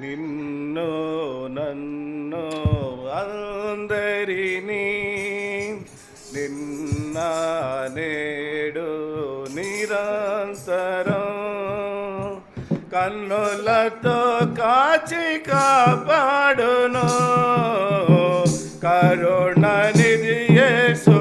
నిన్ను నన్ను అందరినీ నిన్న నేడు నిరంతరం కన్నులతో కాచి కాపాడును. కరుణ నిధి యేసు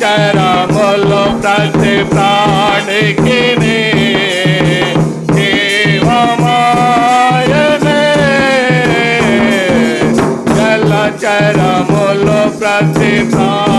যারা বল প্রাণে প্রাণ কিনে চরম প্রাণে প্রাণ